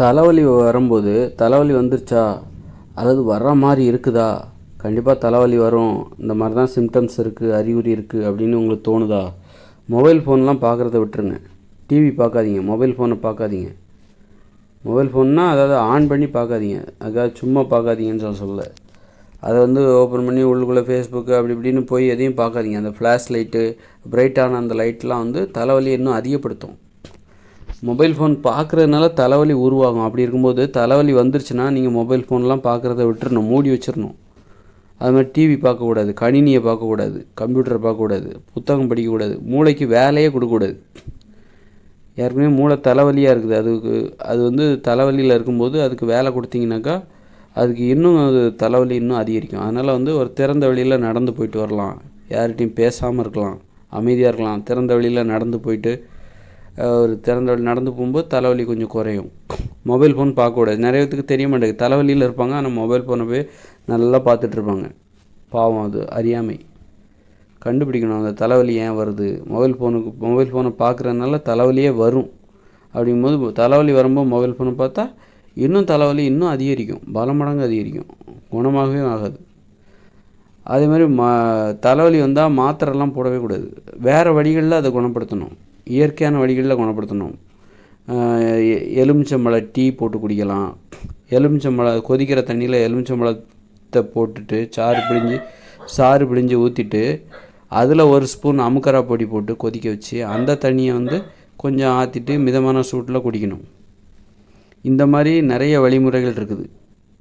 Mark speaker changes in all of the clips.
Speaker 1: தலைவலி வரும்போது தலைவலி வந்துருச்சா? அல்லது வர்ற மாதிரி இருக்குதா? கண்டிப்பாக தலைவலி வரும். இந்த மாதிரி தான் சிம்டம்ஸ் இருக்குது அறிகுறி இருக்குது அப்படின்னு உங்களுக்கு தோணுதா? மொபைல் ஃபோன்லாம் பார்க்குறத விட்டுருங்க. டிவி பார்க்காதீங்க மொபைல் ஃபோனை பார்க்காதீங்க மொபைல் ஃபோன்னால் அதாவது ஆன் பண்ணி பார்க்காதீங்க அதாவது சும்மா பார்க்காதீங்கன்னு சொல்ல சொல்ல அதை வந்து ஓப்பன் பண்ணி உள்ளுக்குள்ளே ஃபேஸ்புக்கு அப்படி இப்படின்னு போய் எதையும் பார்க்காதீங்க அந்த ஃப்ளாஷ் லைட்டு பிரைட்டான அந்த லைட்லாம் வந்து தலைவலி இன்னும் அதிகப்படுத்தும். மொபைல் ஃபோன் பார்க்குறதுனால தலைவலி உருவாகும். அப்படி இருக்கும்போது தலைவலி வந்துருச்சுன்னா நீங்கள் மொபைல் ஃபோன்லாம் பார்க்குறத விட்டுறணும். மூடி வச்சிடணும் அது மாதிரி டிவி பார்க்கக்கூடாது. கணினியை பார்க்கக்கூடாது. கம்ப்யூட்டரை பார்க்கக்கூடாது. புத்தகம் படிக்கக்கூடாது. மூளைக்கு வேலையே கொடுக்கக்கூடாது. ஏற்கனவே மூளை தலைவலியாக இருக்குது. அதுக்கு அது வந்து தலைவலியில் இருக்கும்போது அதுக்கு வேலை கொடுத்தீங்கன்னாக்கா அதுக்கு இன்னும் அது தலைவலி இன்னும் அதிகரிக்கும். அதனால் வந்து ஒரு திறந்த வழியில் நடந்து போயிட்டு வரலாம். யார்கிட்டையும் பேசாமல் இருக்கலாம். அமைதியாக இருக்கலாம். திறந்த வழியில் நடந்து போயிட்டு ஒரு திறந்த வழி நடந்து போகும்போது தலைவலி கொஞ்சம் குறையும். மொபைல் ஃபோன் பார்க்கக்கூடாது நிறைய பேத்துக்கு தெரிய மாட்டேங்குது. தலைவலியில் இருப்பாங்க. ஆனால் மொபைல் ஃபோனை போய் நல்லா பார்த்துட்ருப்பாங்க பாவம் அது. அறியாமை. கண்டுபிடிக்கணும். அந்த தலைவலி ஏன் வருது? மொபைல் ஃபோனுக்கு மொபைல் ஃபோனை பார்க்குறதுனால தலைவலியே வரும். அப்படிங்கும்போது தலைவலி வரும்போது மொபைல் ஃபோனை பார்த்தா இன்னும் தலைவலி இன்னும் அதிகரிக்கும். பல மடங்கு அதிகரிக்கும். குணமாகவே ஆகாது. அதே மாதிரி மா தலைவலி வந்தால் மாத்திரைலாம் போடவே கூடாது. வேறு வழிகளில் அதை குணப்படுத்தணும். இயற்கையான வழிகளில் குணப்படுத்தணும். எலுமிச்சம்பழ டீ போட்டு குடிக்கலாம். எலுமிச்சம்பழ கொதிக்கிற தண்ணியில் எலுமிச்சம்பழத்தை போட்டுட்டு சாறு பிழிஞ்சு சாறு பிழிஞ்சு ஊற்றிட்டு அதில் ஒரு ஸ்பூன் அமுக்கரா பொடி போட்டு கொதிக்க வச்சு அந்த தண்ணியை வந்து கொஞ்சம் ஆற்றிட்டு மிதமான சூட்டில் குடிக்கணும். இந்த மாதிரி நிறைய வழிமுறைகள் இருக்குது.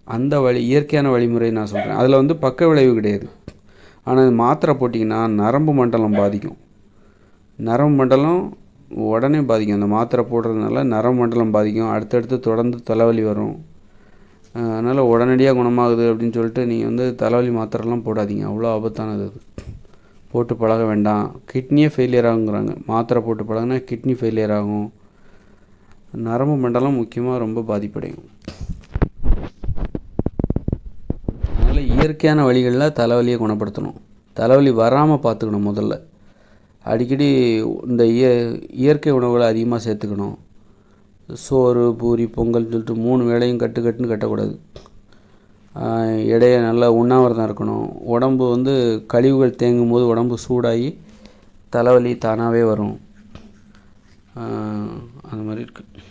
Speaker 1: அந்த வழி இயற்கையான வழிமுறை நான் சொல்கிறேன் அதில் வந்து பக்க விளைவு கிடையாது. ஆனால் மாத்திரை போட்டிங்கன்னா நரம்பு மண்டலம் பாதிக்கும். நரம்பு மண்டலம் உடனே பாதிக்கும். அந்த மாத்திரை போடுறதுனால நரம்பு மண்டலம் பாதிக்கும். அடுத்தடுத்து தொடர்ந்து தலைவலி வரும். அதனால் உடனடியாக குணமாகுது அப்படின்னு சொல்லிட்டு நீங்கள் வந்து தலைவலி மாத்திரைலாம் போடாதீங்க. அவ்வளோ ஆபத்தானது அது. போட்டு பழக வேண்டாம். கிட்னியே ஃபெயிலியர் ஆகுங்கிறாங்க. மாத்திரை போட்டு பழகினா கிட்னி ஃபெயிலியர் ஆகும். நரம்பு மண்டலம் முக்கியமாக ரொம்ப பாதிப்படையும். அதனால் இயற்கையான வழிகளில் தலைவலியை குணப்படுத்தணும். தலைவலி வராமல் பார்த்துக்கணும் முதல்ல. அடிக்கடி இந்த இய இயற்கை உணவுகளை அதிகமாக சேர்த்துக்கணும். சோறு பூரி பொங்கல் சொல்லிட்டு மூணு வேளையும் கட்டு கட்டுன்னு கட்டக்கூடாது. ஆஹ் இடைய நல்லா உண்ணாவிரதம் இருக்கணும். உடம்பு வந்து கழிவுகள் தேங்கும் போது உடம்பு சூடாகி தலைவலி தானாகவே வரும். அந்த மாதிரி இருக்குது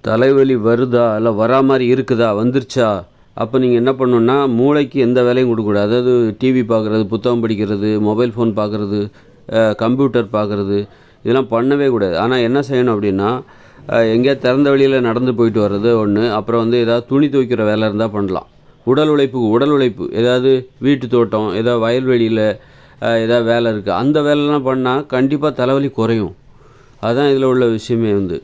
Speaker 1: தலைவலி வருதா? இல்லை வரா மாதிரி இருக்குதா? வந்துருச்சா? அப்போ நீங்கள் என்ன பண்ணணுன்னா மூளைக்கு எந்த வேலையும் கொடுக்கக்கூடாது. அதாவது டிவி பார்க்குறது புத்தகம் படிக்கிறது மொபைல் ஃபோன் பார்க்குறது கம்ப்யூட்டர் பார்க்குறது இதெல்லாம் பண்ணவே கூடாது. ஆனால் என்ன செய்யணும் அப்படின்னா எங்கேயாவது திறந்த வெளியில் நடந்து போயிட்டு வர்றது ஒன்று அப்புறம் வந்து ஏதாவது துணி துவைக்கிற வேலை இருந்தால் பண்ணலாம். உடல் உழைப்பு உடல் உழைப்பு ஏதாவது வீட்டு தோட்டம் ஏதாவது வயல்வெளியில் ஏதாவது வேலை இருக்குது அந்த வேலைலாம் பண்ணால் கண்டிப்பாக தலைவலி குறையும். அதுதான் இதில் உள்ள விஷயமே வந்து.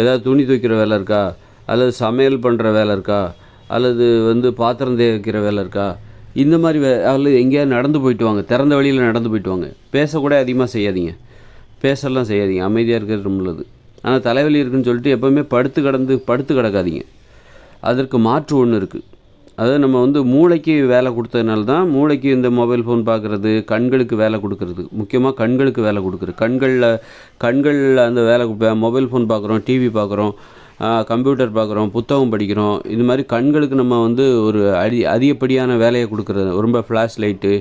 Speaker 1: ஏதாவது துணி துவைக்கிற வேலை இருக்கா? அல்லது சமையல் பண்ணுற வேலை இருக்கா? அல்லது வந்து பாத்திரம் தேய்க்கிற வேலை இருக்கா? இந்த மாதிரி வே அல்லது எங்கேயாவது நடந்து போயிட்டு வாங்க. திறந்த வழியில் நடந்து போயிட்டு வாங்க. பேசக்கூட அதிகமாக செய்யாதீங்க. பேசலாம் செய்யாதீங்க. அமைதியாக இருக்கிறது ரொம்ப நல்லது. ஆனால் தலைவலி இருக்குன்னு சொல்லிட்டு எப்போவுமே படுத்து கிடந்து படுத்து கிடக்காதீங்க. அதற்கு மாற்று ஒன்று இருக்குது அதாவது நம்ம வந்து மூளைக்கு வேலை கொடுத்ததுனால தான் மூளைக்கு இந்த மொபைல் ஃபோன் பார்க்குறது கண்களுக்கு வேலை கொடுக்கறது. முக்கியமாக கண்களுக்கு வேலை கொடுக்குறது. கண்களில் கண்களில் அந்த வேலை மொபைல் ஃபோன் பார்க்குறோம் டிவி பார்க்குறோம் கம்ப்யூட்டர் பார்க்குறோம் புத்தகம் படிக்கிறோம். இது மாதிரி கண்களுக்கு நம்ம வந்து ஒரு அடி அதிகப்படியான வேலையை கொடுக்குறது ரொம்ப ஃப்ளாஷ் லைட்டு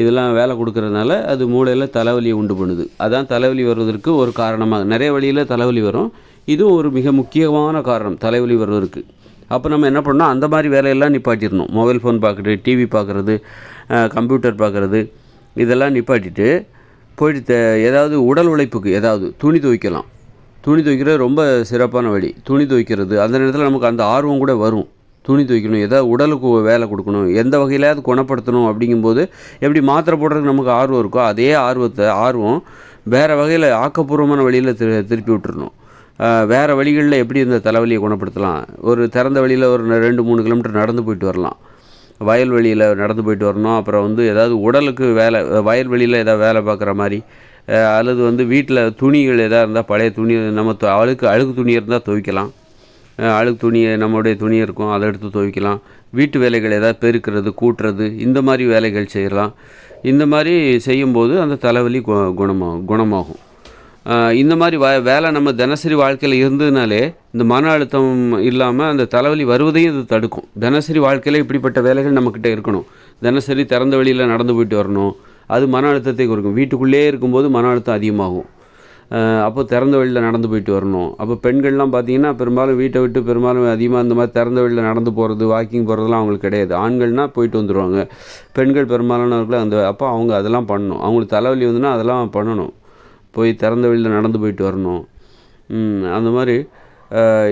Speaker 1: இதெல்லாம் வேலை கொடுக்குறதுனால அது மூளையில் தலைவலியை உண்டு பண்ணுது. அதான் தலைவலி வருவதற்கு ஒரு காரணமாக நிறைய வழியில் தலைவலி வரும். இதுவும் ஒரு மிக முக்கியமான காரணம் தலைவலி வருவதற்கு அப்போ நம்ம என்ன பண்ணோம் அந்த மாதிரி வேலையெல்லாம் நிப்பாட்டிடணும். மொபைல் ஃபோன் பார்க்குறது டிவி பார்க்குறது கம்ப்யூட்டர் பார்க்குறது இதெல்லாம் நிப்பாட்டிட்டு போயிட்டு ஏதாவது உடல் உழைப்புக்கு ஏதாவது துணி துவைக்கலாம். துணி துவைக்கிறது ரொம்ப சிறப்பான வழி. துணி துவைக்கிறது. அந்த நேரத்தில் நமக்கு அந்த ஆர்வம் கூட வரும். துணி துவைக்கணும். ஏதாவது உடலுக்கு வேலை கொடுக்கணும். எந்த வகையிலாவது குணப்படுத்தணும் அப்படிங்கும்போது எப்படி மாத்திரை போடுறதுக்கு நமக்கு ஆர்வம் இருக்கோ அதே ஆர்வத்தை ஆர்வம் வேறு வகையில் ஆக்கப்பூர்வமான வழியில் திரு திருப்பி விட்டுறணும். வேறு வழிகளில் எப்படி இந்த தலைவலியை குணப்படுத்தலாம்? ஒரு திறந்த வழியில் ஒரு ரெண்டு மூணு கிலோமீட்டர் நடந்து போயிட்டு வரலாம். வயல்வெளியில் நடந்து போயிட்டு வரணும். அப்புறம் வந்து ஏதாவது உடலுக்கு வேலை வயல்வெளியில் ஏதாவது வேலை பார்க்குற மாதிரி அல்லது வந்து வீட்டில் துணிகள் எதாக இருந்தால் பழைய துணி நம்ம அழுக்கு அழுக்கு துணி இருந்தால் துவைக்கலாம். அழுக்கு துணியை நம்மளுடைய துணி இருக்கும் அதை எடுத்து துவைக்கலாம். வீட்டு வேலைகள் ஏதாவது பெருக்கிறது கூட்டுறது இந்த மாதிரி வேலைகள் செய்யலாம். இந்த மாதிரி செய்யும்போது அந்த தலைவலி கு குணமாகும். குணமாகும் இந்த மாதிரி வ வேலை நம்ம தினசரி வாழ்க்கையில் இருந்ததுனாலே இந்த மன அழுத்தம் இல்லாமல் அந்த தலைவலி வருவதையும் இது தடுக்கும். தினசரி வாழ்க்கையில் இப்படிப்பட்ட வேலைகள் நம்மக்கிட்ட இருக்கணும். தினசரி திறந்த வெளியில் நடந்து போயிட்டு வரணும். அது மன அழுத்தத்தை கொடுக்கும் வீட்டுக்குள்ளேயே இருக்கும்போது மன அழுத்தம் அதிகமாகும். அப்போ திறந்த வெளியில் நடந்து போயிட்டு வரணும். அப்போ பெண்கள்லாம் பார்த்தீங்கன்னா பெரும்பாலும் வீட்டை விட்டு பெரும்பாலும் அதிகமாக இந்த மாதிரி திறந்த வெளியில் நடந்து போகிறது வாக்கிங் போகிறதுலாம் அவங்களுக்கு கிடையாது. ஆண்கள்னால் போயிட்டு வந்துடுவாங்க பெண்கள் பெரும்பாலானவர்கள் அந்த அப்போ அவங்க அதெல்லாம் பண்ணணும். அவங்களுக்கு தலைவலி வந்துன்னா அதெல்லாம் பண்ணணும். போய் திறந்த வெளியில் நடந்து போயிட்டு வரணும். அந்த மாதிரி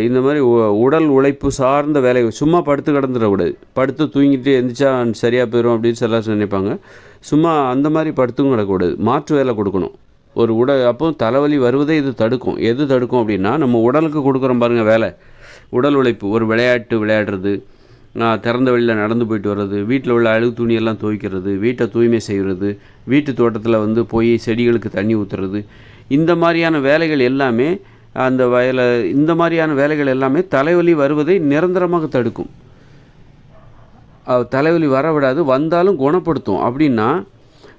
Speaker 1: இந்த மாதிரி உ- உடல் உழைப்பு சார்ந்த வேலை சும்மா படுத்து கிடந்துடக்கூடாது. படுத்து தூங்கிட்டு எந்திரிச்சா சரியாக போயிடும் அப்படின்னு சில நினைப்பாங்க. சும்மா அந்த மாதிரி படுத்தும் கிடக்கக்கூடாது. மாற்று வேலை கொடுக்கணும். ஒரு உடல் அப்போ தலைவலி வருவதே இது தடுக்கும். எது தடுக்கும் அப்படின்னா நம்ம உடலுக்கு கொடுக்குறோம் பாருங்கள் வேலை. உடல் உழைப்பு ஒரு விளையாட்டு விளையாடுறது நான் திறந்த வெளியில் நடந்து போயிட்டு வர்றது வீட்டில் உள்ள அழுகு துணியெல்லாம் துவைக்கிறது வீட்டை தூய்மை செய்கிறது வீட்டு தோட்டத்தில் வந்து போய் செடிகளுக்கு தண்ணி ஊற்றுறது இந்த மாதிரியான வேலைகள் எல்லாமே அந்த வயலை இந்த மாதிரியான வேலைகள் எல்லாமே தலைவலி வருவதை நிரந்தரமாக தடுக்கும். தலைவலி வர விடாது வந்தாலும் குணப்படுத்தும். அப்படின்னா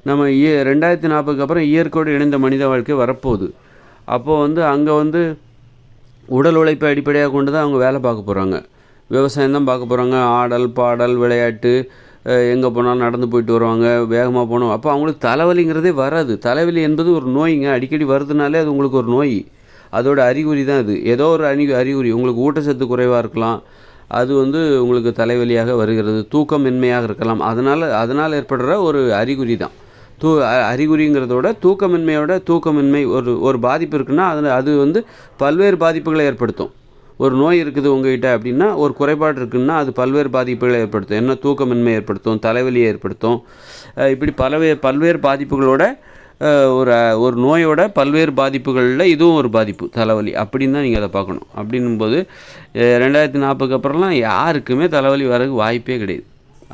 Speaker 1: நம்ம இய ரெண்டாயிரத்தி நாற்பதுக்கு அப்புறம் இயற்கையோடு இணைந்த மனித வாழ்க்கை வரப்போகுது. அப்போது வந்து அங்கே வந்து உடல் உழைப்பை அடிப்படையாக கொண்டு தான் அவங்க வேலை பார்க்க போகிறாங்க விவசாயம் தான் பார்க்க போகிறாங்க ஆடல் பாடல் விளையாட்டு எங்கே போனாலும் நடந்து போயிட்டு வருவாங்க வேகமாக போனோம் அப்போ அவங்களுக்கு தலைவலிங்கிறதே வராது. தலைவலி என்பது ஒரு நோய்ங்க. அடிக்கடி வருதுனாலே அது உங்களுக்கு ஒரு நோய். அதோட அறிகுறி தான் அது ஏதோ ஒரு அறி அறிகுறி. உங்களுக்கு ஊட்டச்சத்து குறைவாக இருக்கலாம். அது வந்து உங்களுக்கு தலைவலியாக வருகிறது. தூக்கமின்மையாக இருக்கலாம். அதனால் அதனால் ஏற்படுற ஒரு அறிகுறி தான். தூ அ- தூக்கமின்மையோட தூக்கமின்மை ஒரு ஒரு பாதிப்பு இருக்குன்னா அதில் அது வந்து பல்வேறு பாதிப்புகளை ஏற்படுத்தும். ஒரு நோய் இருக்குது உங்ககிட்ட அப்படின்னா ஒரு குறைபாடு இருக்குன்னா அது பல்வேறு பாதிப்புகளை ஏற்படுத்தும். என்ன தூக்கமின்மை ஏற்படுத்தும்? தலைவலியை ஏற்படுத்தும். இப்படி பலவே பல்வேறு பாதிப்புகளோட ஒரு ஒரு நோயோட பல்வேறு பாதிப்புகளில் இதுவும் ஒரு பாதிப்பு தலைவலி. அப்படின்னு தான் நீங்கள் அதை பார்க்கணும். அப்படின்னும்போது ரெண்டாயிரத்தி நாற்பதுக்கு அப்புறம்லாம் யாருக்குமே தலைவலி வரதுக்கு வாய்ப்பே கிடையாது.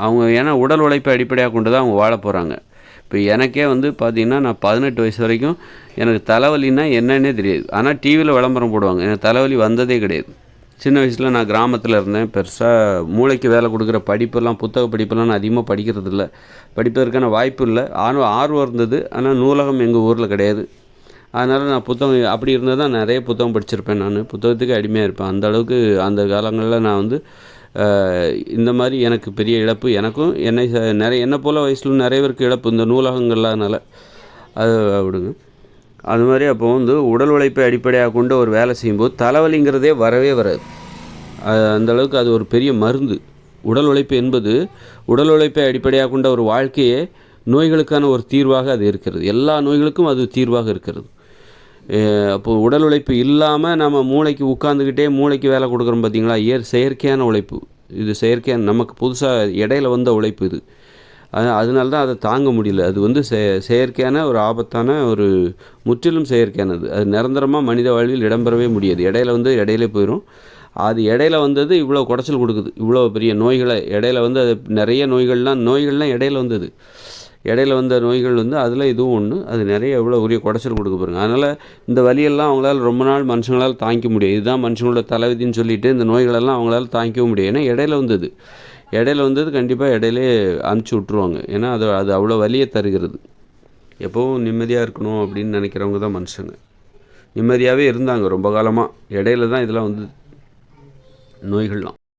Speaker 1: அவங்க ஏன்னா உடல் உழைப்பை அடிப்படையாக கொண்டு தான் அவங்க வாழ போகிறாங்க இப்போ எனக்கே வந்து பார்த்திங்கன்னா நான் பதினெட்டு வயசு வரைக்கும் எனக்கு தலைவலின்னா என்னன்னே தெரியாது. ஆனால் டிவியில் விளம்பரம் போடுவாங்க. எனக்கு தலைவலி வந்ததே கிடையாது. சின்ன வயசில் நான் கிராமத்தில் இருந்தேன். பெருசாக மூளைக்கு வேலை கொடுக்குற படிப்பெல்லாம் புத்தக படிப்பெல்லாம் நான் அதிகமாக படிக்கிறது இல்லை படிப்பதற்கான வாய்ப்பு இல்லை. ஆர்வம் ஆர்வம் இருந்தது. ஆனால் நூலகம் எங்கள் ஊரில் கிடையாது. அதனால் நான் புத்தகம் அப்படி இருந்தால் தான் நிறைய புத்தகம் படிச்சிருப்பேன் நான். புத்தகத்துக்கு அடிமையாக இருப்பேன். அந்த அளவுக்கு அந்த காலங்களில் நான் வந்து இந்த மாதிரி எனக்கு பெரிய இழப்பு எனக்கும் என்னை ச- நிறைய என்னை போல் வயசில் நிறைய பேருக்கு இழப்பு இந்த நூலகங்கள்லாதனால அது விடுங்க. அது மாதிரி அப்போ வந்து உடல் உழைப்பை அடிப்படையாக கொண்டு ஒரு வேலை செய்யும்போது தலைவலிங்கிறதே வரவே வராது. அது அந்த அளவுக்கு அது ஒரு பெரிய மருந்து. உடல் உழைப்பு என்பது உடல் உழைப்பை அடிப்படையாக கொண்ட ஒரு வாழ்க்கையே நோய்களுக்கான ஒரு தீர்வாக அது இருக்கிறது. எல்லா நோய்களுக்கும் அது தீர்வாக இருக்கிறது. அப்போது உடல் உழைப்பு இல்லாமல் நம்ம மூளைக்கு உட்காந்துக்கிட்டே மூளைக்கு வேலை கொடுக்குறோம் பார்த்தீங்களா இயற் செயற்கையான உழைப்பு. இது செயற்கையான நமக்கு புதுசாக இடையில வந்த உழைப்பு இது. அதனால தான் அதை தாங்க முடியல. அது வந்து செ செயற்கையான ஒரு ஆபத்தான ஒரு முற்றிலும் செயற்கையானது. அது நிரந்தரமாக மனித வாழ்வில் இடம்பெறவே முடியாது. இடையில வந்து இடையிலே போயிடும் அது இடையில வந்தது இவ்வளோ குடைச்சல் கொடுக்குது. இவ்வளோ பெரிய நோய்களை இடையில வந்து அது நிறைய நோய்கள்லாம் நோய்கள்லாம் இடையில வந்தது. இடையில வந்த நோய்கள் வந்து அதில் இதுவும் ஒன்று அது நிறைய எவ்வளோ உரிய குடைச்சல் கொடுக்க பாருங்க. அதனால் இந்த வலியெல்லாம் அவங்களால ரொம்ப நாள் மனுஷங்களால் தாங்கிக்க முடியாது. இதுதான் மனுஷங்களோட தலைவிதின்னு சொல்லிட்டு இந்த நோய்களெல்லாம் அவங்களால தாங்கிக்கவும் முடியும் ஏன்னா இடையில வந்தது. இடையில வந்தது கண்டிப்பாக இடையிலே அனுப்பிச்சி விட்ருவாங்க ஏன்னா அது அது அவ்வளோ வலியை தருகிறது. எப்போவும் நிம்மதியாக இருக்கணும் அப்படின்னு நினைக்கிறவங்க தான் மனுஷங்க. நிம்மதியாகவே இருந்தாங்க ரொம்ப காலமாக இடையில தான் இதெல்லாம் வந்து நோய்கள்லாம்.